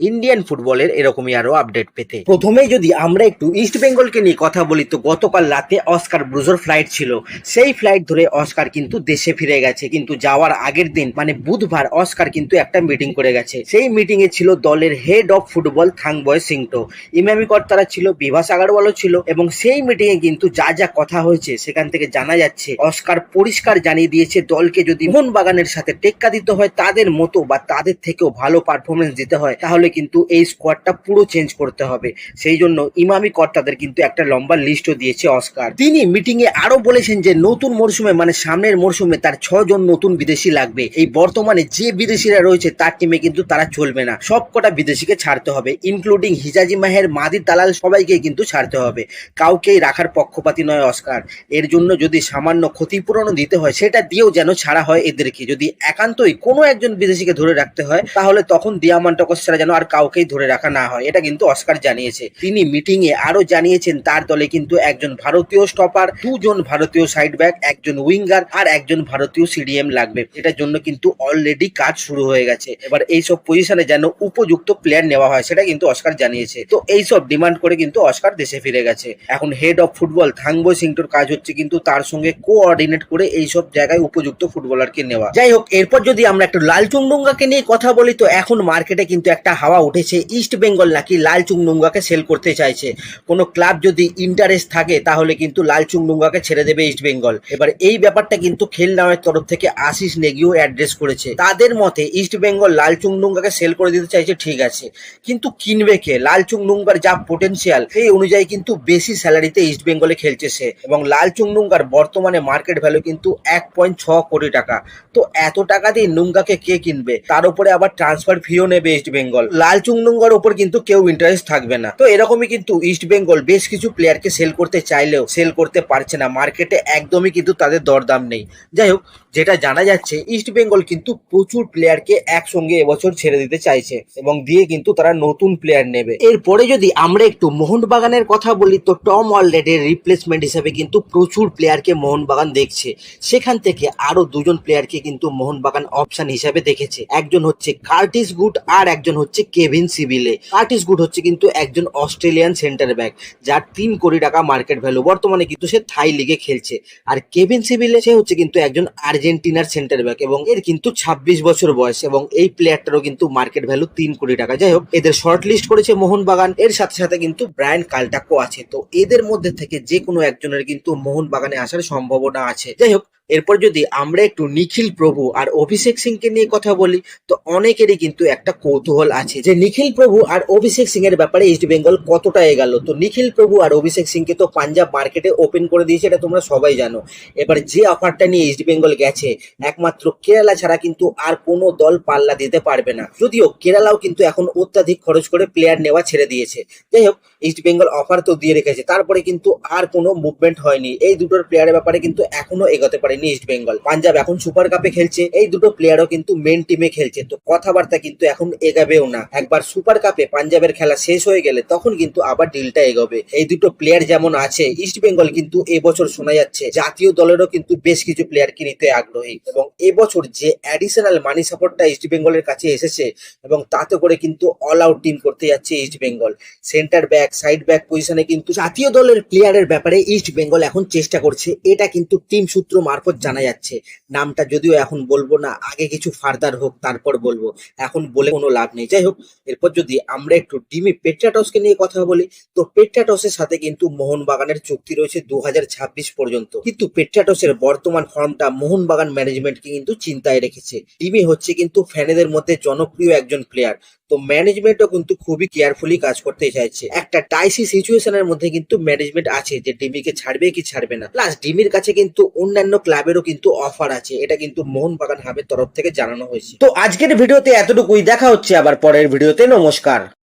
Indian ফুটবলের এরকমই আরও আপডেট পেতে। প্রথমেই যদি আমরা একটু ইস্ট বেঙ্গলকে নিয়ে কথা বলি, তো গতকাল রাতে অস্কার ব্রুজোর ফ্লাইট ছিল। সেই ফ্লাইট ধরে অস্কার কিন্তু দেশে ফিরে গেছে, কিন্তু যাওয়ার আগের দিন মানে বুধবার অস্কার কিন্তু একটা মিটিং করে গেছে। সেই মিটিং এ ছিল দলের head of football Thangboi Singto Emami কর্তারা ছিল, বিভাস আগারওয়ালও ছিল, এবং সেই মিটিং এ কিন্তু যা যা কথা হয়েছে, সেখান থেকে জানা যাচ্ছে অস্কার পরিষ্কার জানিয়ে দিয়েছে, দলকে যদি মোহনবাগানের সাথে টেক্কা দিতে হয়, তাদের মতো বা তাদের থেকেও ভালো পারফরমেন্স দিতে হয়, তাহলে কিন্তু এই স্কোয়াডটা পুরো চেঞ্জ করতে হবে। সেই জন্য ইমামি কর্তাদের কিন্তু একটা লম্বা লিস্টও দিয়েছে অস্কার তিনি মিটিংয়ে এ আরও বলেছেন যে, নতুন মরশুমে মানে সামনের মরশুমে তার ছজন নতুন বিদেশি লাগবে। এই বর্তমানে যে বিদেশিরা রয়েছে, তার টিমে কিন্তু তারা চলবে না। সব কটা বিদেশিকে ছাড়তে হবে ইনক্লুডিং হিজাজি মাহের মাদি তালাল সবাইকে কিন্তু ছাড়তে হবে। কাউকেই রাখার পক্ষপাতি নয় অস্কার এর জন্য যদি সামান্য ক্ষতিপূরণও দিতে হয়, সেটা দিয়েও যেন ছাড়া হয় এদেরকে। যদি একান্তই কোনো একজন বিদেশিকে ধরে রাখতে হয়, তাহলে তখন দিয়ামান্টকস ছাড়া যেন আর কাউকেই ধরে রাখা না হয়, এটা কিন্তু অস্কার জানিয়েছে। তিনি মিটিং এ আরও জানিয়েছেন, তার দলে কিন্তু একজন ভারতীয় স্টপার দুজন ভারতীয় সাইড ব্যাক একজন উইঙ্গার আর একজন ভারতীয় সিডিএম লাগবে। এটার জন্য কিন্তু অলরেডি কাজ শুরু হয়ে গেছে। এবার এইসব পজিশনে যেন উপযুক্ত প্লেয়ার নেওয়া হয়, সেটা কিন্তু অস্কার জানিয়েছে। তো এইসব ডিমান্ড করে কিন্তু অস্কার দেশে ফিরে গেছে। এখন হেড অফ ফুটবল থাংবো সিংটোর কাজ হচ্ছে কিন্তু তার সঙ্গে কোঅর্ডিনেট করে এইসব জায়গায় উপযুক্ত ফুটবলারকে নেওয়া। যাই হোক, এরপর যদি আমরা একটু লাল চুংডুঙ্গাকে নিয়ে কথা বলি, তো এখন মার্কেটে কিন্তু একটা হাওয়া উঠেছে। ইস্ট বেঙ্গল নাকি লালচুং চুংডুঙ্গাকে সেল করতে চাইছে। কোনো ক্লাব যদি ইন্টারেস্ট থাকে, তাহলে কিন্তু লালচুং চুংডুঙ্গাকে ছেড়ে দেবে ইস্ট বেঙ্গল এবার এই ব্যাপারটা কিন্তু খেল নামের তরফ থেকে আশিস নেগিও অ্যাড্রেস করেছে। তাদের মতে ইস্ট বেঙ্গল লাল চুংডুঙ্গাকে সেল করে দিতে চাইছে, ঠিক আছে। কিন্তু কিনবে কে? লালচুং চুংডুঙ্গার যা পোটেনশিয়াল সেই অনুযায়ী কিন্তু বেশি স্যালারিতে ইস্ট বেঙ্গলে খেলছে সে। এবং লাল চুংডুঙ্গার বর্তমানে মার্কেট ভ্যালু কিন্তু এক পয়েন্ট ছ কোটি টাকা। তো এত টাকা দিয়ে নুঙ্গাকে কে কিনবে? তার উপরে আবার ট্রান্সফার ফিও নেবে ইস্ট বেঙ্গল লাল চুংডুঙ্গার উপর কিন্তু কেউ ইন্টারেস্ট থাকবে না। তো এরকমই কিন্তু ইস্ট বেঙ্গল বেশ কিছু প্লেয়ারকে সেল করতে চাইলেও সেল করতে পারছে না। মার্কেটে একদমই কিন্তু তাদের দরদাম নেই। যাই হোক যেটা জানা যাচ্ছে ইস্ট বেঙ্গল কিন্তু প্রচুর প্লেয়ারকে একসঙ্গে এবছর ছেড়ে দিতে চাইছে এবং দিয়ে কিন্তু তারা নতুন প্লেয়ার নেবে। এরপরে যদি আমরা একটু মোহনবাগানের কথা বলি, তো টম অলরেডের রিপ্লেসমেন্ট হিসেবে কিন্তু প্রচুর প্লেয়ারকে মোহনবাগান দেখছে। সেখান থেকে আরও দুজন প্লেয়ারকে কিন্তু মোহনবাগান অপশন হিসেবে দেখেছে। একজন হচ্ছে কার্টিস গুড আর একজন হচ্ছে কেভিন সিবিলে কার্টিস গুড হচ্ছে কিন্তু একজন অস্ট্রেলিয়ান সেন্টার ব্যাক যার তিন কোটি টাকা মার্কেট ভ্যালু বর্তমানে কিন্তু সে থাই লিগে খেলছে। আর কেভিন সিবিলে সে হচ্ছে কিন্তু একজন আর্জেন্টিনার সেন্টার ব্যাক এবং এর কিন্তু ছাব্বিশ বছর বয়স এবং এই প্লেয়ারটারও কিন্তু মার্কেট ভ্যালু তিন কোটি টাকা। যাই হোক, এদের শর্ট লিস্ট করেছে মোহনবাগান। এর সাথে সাথে কিন্তু ব্রায়ান কালটাকো আছে। তো এদের মধ্যে থেকে যে কোনো একজনের কিন্তু মোহনবাগানে আসার সম্ভাবনা আছে। যাই হোক, এরপর যদি আমরা একটু নিখিল প্রভু আর অভিষেক সিংকে নিয়ে কথা বলি, তো অনেকেরই কিন্তু একটা কৌতূহল আছে যে নিখিল প্রভু আর অভিষেক সিং এর ব্যাপারে ইস্ট বেঙ্গল কতটা এগালো? তো নিখিল প্রভু আর অভিষেক সিংকে তো পাঞ্জাব মার্কেটে ওপেন করে দিয়েছে, এটা তোমরা সবাই জানো। এবার যে অফারটা নিয়ে ইস্ট বেঙ্গল গেছে। একমাত্র কেরালা ছাড়া কিন্তু আর কোনো দল পাল্লা দিতে পারবে না। যদিও কেরালাও কিন্তু এখন অত্যাধিক খরচ করে প্লেয়ার নেওয়া ছেড়ে দিয়েছে। যাই হোক ইস্ট বেঙ্গল অফার তো দিয়ে রেখেছে। তারপরে কিন্তু আর কোনো মুভমেন্ট হয়নি। এই দুটোর প্লেয়ারের ব্যাপারে কিন্তু এখনও এগোতে পারেনি ইস্ট বেঙ্গল পাঞ্জাব এখন সুপার কাপে খেলছে। এই দুটো প্লেয়ারও কিন্তু মেন টিমে খেলছে। তো কথাবার্তা কিন্তু এখন এগাবেও না। একবার সুপার কাপে পাঞ্জাবের খেলা শেষ হয়ে গেলে তখন কিন্তু আবার ডিলটা এগোবে। এই দুটো প্লেয়ার যেমন আছে ইস্ট বেঙ্গল কিন্তু এবছর শোনা যাচ্ছে। জাতীয় দলেরও কিন্তু বেশ কিছু প্লেয়ারকে নিতে আগ্রহী। এবং এবছর যে অ্যাডিশনাল মানি সাপোর্টটা ইস্ট বেঙ্গলের কাছে এসেছে, এবং তাতে করে কিন্তু অল আউট টিম করতে যাচ্ছে East Bengal centre back side back পজিশনে কিন্তু জাতীয় দলের প্লেয়ারের ব্যাপারে ইস্ট বেঙ্গল এখন চেষ্টা করছে। এটা কিন্তু টিম সূত্র মারফত জানা যাচ্ছে। নামটা যদিও এখন বলব না, আগে কিছু ফার্দার হোক, তারপর বলব। এখন বলে কোনো লাভ নেই। যাই হোক, এরপর যদি আমরা একটু ডিমি পেট্রাটসকে নিয়ে কথা বলি, তো পেট্রাটসের সাথে কিন্তু মোহনবাগানের চুক্তি রয়েছে দু হাজার ছাব্বিশ পর্যন্ত। কিন্তু পেট্রাটসের বর্তমান ফর্মটা মোহনবাগান ম্যানেজমেন্টকে কিন্তু চিন্তায় রেখেছে। ডিমি হচ্ছে কিন্তু ফ্যানেদের মধ্যে জনপ্রিয় একজন প্লেয়ার তো ম্যানেজমেন্টও কিন্তু খুবই কেয়ারফুলি কাজ করতে চাইছে। একটা টাইসি সিচুয়েশনের মধ্যে কিন্তু ম্যানেজমেন্ট আছে যে ডিমিকে ছাড়বে কি ছাড়বে না। প্লাস ডিমির কাছে কিন্তু অন্যান্য ক্লাবেরও কিন্তু অফার আছে। এটা কিন্তু মোহনবাগান হাবের তরফ থেকে জানানো হয়েছে। তো আজকের ভিডিওতে এতটুকুই। দেখা হচ্ছে আবার পরের ভিডিওতে। নমস্কার।